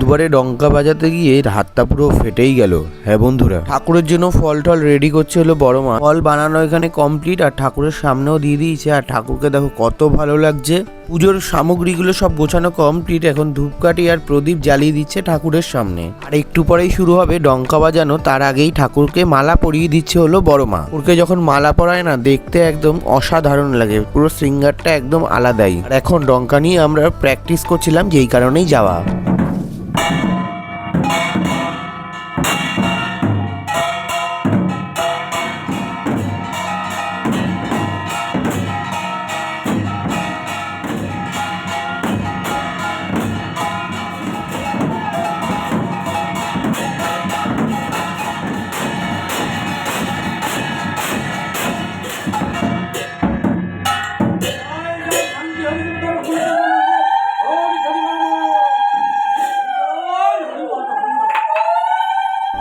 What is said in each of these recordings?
দুবারে ডঙ্কা বাজাতে গিয়ে হাতটা পুরো ফেটেই গেল। হ্যাঁ বন্ধুরা, ঠাকুরের জন্য ফল টল রেডি করছে হলো বড় মা। ফল বানানো এখানে কমপ্লিট আর ঠাকুরের সামনেও দিয়ে দিয়েছে। আর ঠাকুরকে দেখো কত ভালো লাগছে। পুজোর সামগ্রীগুলো সব গোছানো কমপ্লিট এখন ধূপকাঠি আর প্রদীপ জ্বালিয়ে দিচ্ছে ঠাকুরের সামনে। আর একটু পরেই শুরু হবে ডঙ্কা বাজানো। তার আগেই ঠাকুরকে মালা পরিয়ে দিচ্ছে হলো বড় মা। ওকে যখন মালা পরায় না, দেখতে একদম অসাধারণ লাগে। পুরো সিঙ্গারটা একদম আলাদাই। আর এখন ডঙ্কা নিয়ে আমরা প্র্যাকটিস করছিলাম, যেই কারণেই যাওয়া।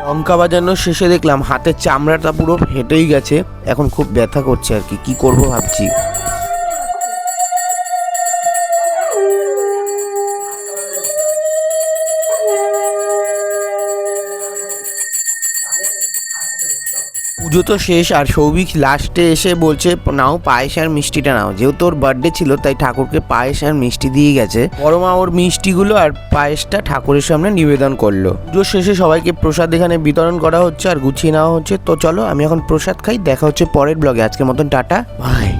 লঙ্কা বাজানোর শেষে দেখলাম হাতের চামড়াটা পুরো ফেটেই গেছে। এখন খুব ব্যথা করছে আর কি। কি করব ভাবছি। পুজো তো শেষ আর সৌভিক লাস্টে এসে বলছে, নাও পায়েস আর মিষ্টিটা নাও। যেহেতু ওর বার্থডে ছিল, তাই ঠাকুরকে পায়েস আর মিষ্টি দিয়ে গেছে। বড়মা ওর মিষ্টিগুলো আর পায়েসটা ঠাকুরের সামনে নিবেদন করল। পুজো শেষে সবাইকে প্রসাদ এখানে বিতরণ করা হচ্ছে আর গুছিয়ে নেওয়া হচ্ছে। তো চলো, আমি এখন প্রসাদ খাই, দেখা হচ্ছে পরের ব্লগে আজকের মতন টাটা বাই